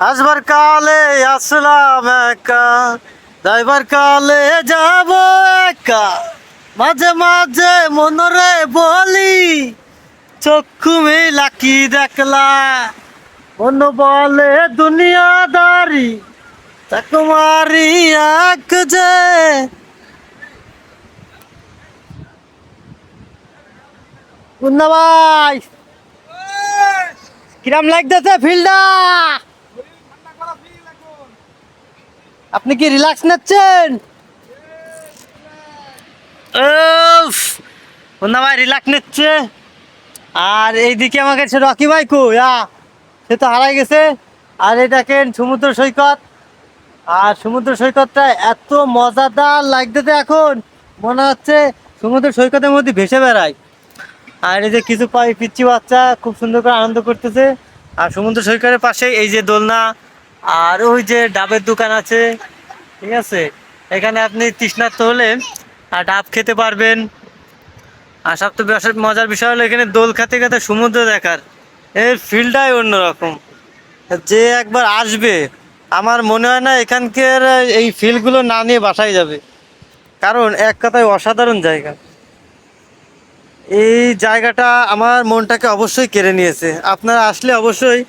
আসবার কালে আসলাম একা, যাইবার কালে যাব একা। মাঝে মাঝে মনরে বলি, চক্ষু লাকি দেখলা? মন বলে দুনিয়াদারি তাকুমারি এক যে। ভাই, কিরাম লাগতেছে ফিল্ডা আপনি কি রিল্যাক্স নিচ্ছেন? মুন্না ভাই রিল্যাক্স নিচ্ছে। আর এইদিকে আমাকে সে রকি ভাই কো সে তো হারাই গেছে। আর দেখেন সমুদ্র সৈকত। আর সমুদ্র সৈকতটা এত মজাদার লাগতেছে এখন। মনে হচ্ছে সমুদ্র সৈকতের মধ্যে ভেসে বেড়ায়। আর এই যে কিছু পাই পিচ্ছি বাচ্চা খুব সুন্দর করে আনন্দ করতেছে। আর সমুদ্র সৈকতের পাশে এই যে দোলনা আর ওই যে ডাবের দোকান আছে, ঠিক আছে? এখানে আপনি তৃষ্ণার্ত হলে, আর ডাব খেতে পারবেন। আর সব তো মজার বিষয় হলো এখানে দোল খেতে খেতে সমুদ্র দেখার। এর ফিলটাই অন্যরকম। যে একবার আসবে, আমার মনে হয় না এখানকার এই ফিলগুলো না নিয়ে বাসায় যাবে। কারণ এক কথায় অসাধারণ জায়গা। এই জায়গাটা আমার মনটাকে অবশ্যই কেড়ে নিয়েছে। আপনারা আসলে অবশ্যই,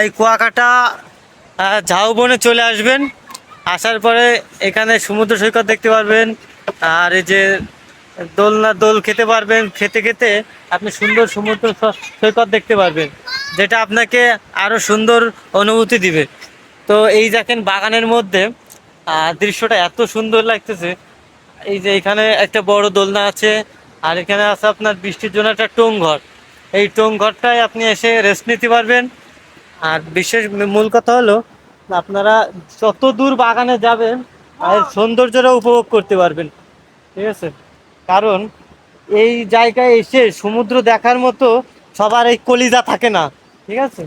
এই কুয়াকাটা ঝাউবনে চলে আসবেন। আসার পরে এখানে সমুদ্র সৈকত দেখতে পারবেন। আর এই যে দোলনা দোল খেতে পারবেন। খেতে খেতে আপনি সুন্দর সমুদ্র সৈকত দেখতে পারবেন, যেটা আপনাকে আরও সুন্দর অনুভূতি দিবে। তো এই দেখেন বাগানের মধ্যে দৃশ্যটা এত সুন্দর লাগতেছে। এই যে এখানে একটা বড় দোলনা আছে, আর এখানে আছে আপনার বৃষ্টির জন্য একটা টোং ঘর এই টোং ঘরটায় আপনি এসে রেস্ট নিতে পারবেন। আর বিশেষ মূল কথা হলো, আপনারা যত দূর বাগানে যাবেন, আর সৌন্দর্যটা উপভোগ করতে পারবেন। ঠিক আছে? কারণ এই জায়গায় এসে সমুদ্র দেখার মতো সবার এই কলিজা থাকে না। ঠিক আছে?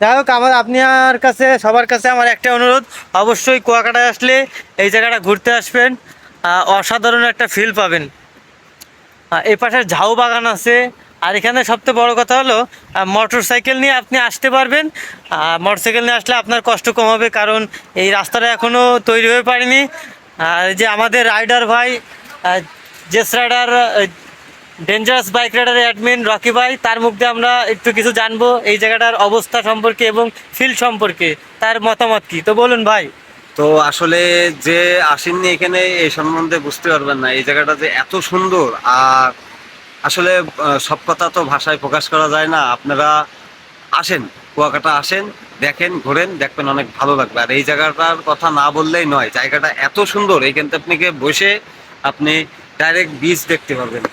যাই হোক, আমার আপনার কাছে, সবার কাছে আমার একটা অনুরোধ, অবশ্যই কুয়াকাটায় আসলে এই জায়গাটা ঘুরতে আসবেন অসাধারণ একটা ফিল পাবেন। এই পাশে ঝাউ বাগান আছে আর এখানে সবচেয়ে বড় কথা হলো মোটর সাইকেল নিয়ে আপনি আসতে পারবেন। মোটর সাইকেল নিয়ে আসলে আপনার কষ্ট কম হবে কারণ এই রাস্তাটা এখনও তৈরি হয়ে পারেনি। আর যে আমাদের রাইডার ভাই Jess rider dangerous bike rider admin Rocky ভাই, তার মুখ দিয়ে আমরা একটু কিছু জানব এই জায়গাটার অবস্থা সম্পর্কে এবং ফিল সম্পর্কে, তার মতামত কি? তো বলুন ভাই। তো আসলে যে আসেননি এখানে এই সম্বন্ধে বুঝতে পারবেন না। এই জায়গাটা যে এত সুন্দর, আর আসলে সব কথা তো ভাষায় প্রকাশ করা যায় না। আপনারা আসেন, কুয়াকাটা আসেন, দেখেন, ঘোরেন, দেখবেন অনেক ভালো লাগবে। আর এই জায়গাটার কথা না বললেই নয়, জায়গাটা এত সুন্দর, এইখান থেকে আপনাকে বসে আপনি ডাইরেক্ট বিচ দেখতে পারবেন,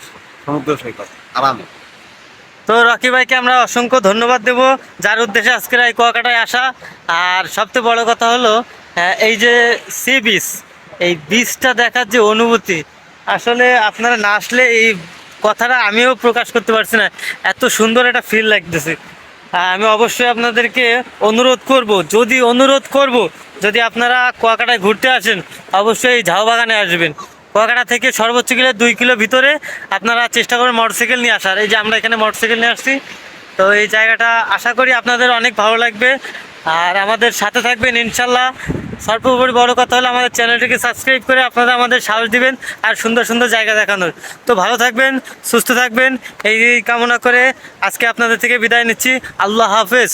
সমুদ্র সৈকত, আরামে। তো রকি ভাইকে আমরা অসংখ্য ধন্যবাদ দেব, যার উদ্দেশ্যে আজকের এই কুয়াকাটায় আসা। আর সবচেয়ে বড় কথা হলো এই যে সি বিচ এই বিচটা দেখার যে অনুভূতি, আসলে আপনারা না আসলে এই কথাটা আমিও প্রকাশ করতে পারছি না। এত সুন্দর একটা ফিল লাগতেছে। আমি অবশ্যই আপনাদেরকে অনুরোধ করব, যদি অনুরোধ করব, যদি আপনারা কুয়াকাটায় ঘুরতে আসেন, অবশ্যই এই ঝাউ বাগানে আসবেন। কুয়াকাটা থেকে সর্বোচ্চ গেলে দুই কিলো ভিতরে আপনারা চেষ্টা করবেন মোটরসাইকেল নিয়ে আসার। এই যে আমরা এখানে মোটরসাইকেল নিয়ে আসছি। তো এই জায়গাটা আশা করি আপনাদের অনেক ভালো লাগবে। আর আমাদের সাথে থাকবেন ইনশাল্লাহ সর্বোপরি বড় কথা হলো আমাদের চ্যানেলটিকে সাবস্ক্রাইব করে আপনারা আমাদের সাহস দিবেন আর সুন্দর সুন্দর জায়গা দেখানোর। তো ভালো থাকবেন, সুস্থ থাকবেন, এই কামনা করে আজকে আপনাদের থেকে বিদায় নিচ্ছি। আল্লাহ হাফেজ।